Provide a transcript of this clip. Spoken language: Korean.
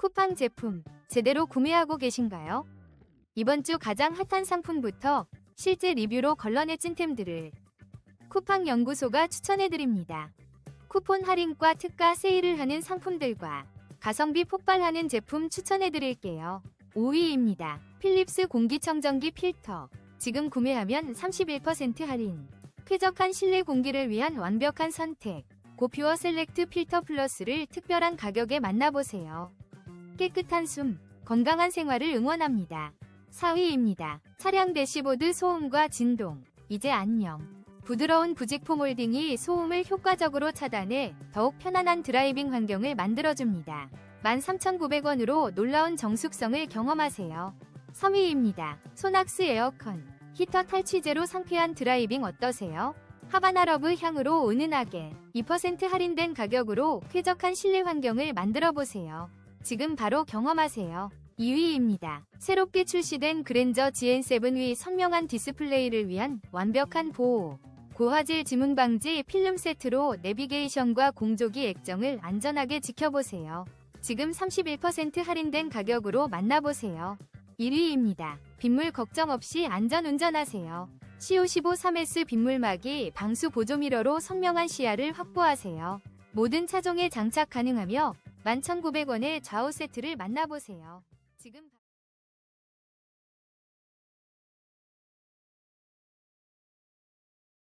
쿠팡 제품 제대로 구매하고 계신가요? 이번 주 가장 핫한 상품부터 실제 리뷰로 걸러내 찐템들을 쿠팡 연구소가 추천해드립니다. 쿠폰 할인과 특가 세일을 하는 상품들과 가성비 폭발하는 제품 추천해드릴게요. 5위입니다. 필립스 공기청정기 필터. 지금 구매하면 31% 할인. 쾌적한 실내 공기를 위한 완벽한 선택. 고퓨어 셀렉트 필터 플러스를 특별한 가격에 만나보세요. 깨끗한 숨, 건강한 생활을 응원합니다. 4위입니다. 차량 대시보드 소음과 진동. 이제 안녕. 부드러운 부직포 몰딩이 소음을 효과적으로 차단해 더욱 편안한 드라이빙 환경을 만들어줍니다. 13,900원으로 놀라운 정숙성을 경험하세요. 3위입니다. 소낙스 에어컨. 히터 탈취제로 상쾌한 드라이빙 어떠세요? 하바나러브 향으로 은은하게 2% 할인된 가격으로 쾌적한 실내 환경을 만들어 보세요. 지금 바로 경험하세요. 2위입니다. 새롭게 출시된 그랜저 GN7위 선명한 디스플레이를 위한 완벽한 보호. 고화질 지문 방지 필름 세트로 내비게이션과 공조기 액정을 안전하게 지켜보세요. 지금 31% 할인된 가격으로 만나보세요. 1위입니다. 빗물 걱정 없이 안전 운전하세요. CO15 3S 빗물막이 방수 보조 미러로 선명한 시야를 확보하세요. 모든 차종에 장착 가능하며 11,900원의 좌우 세트를 만나보세요. 지금 바-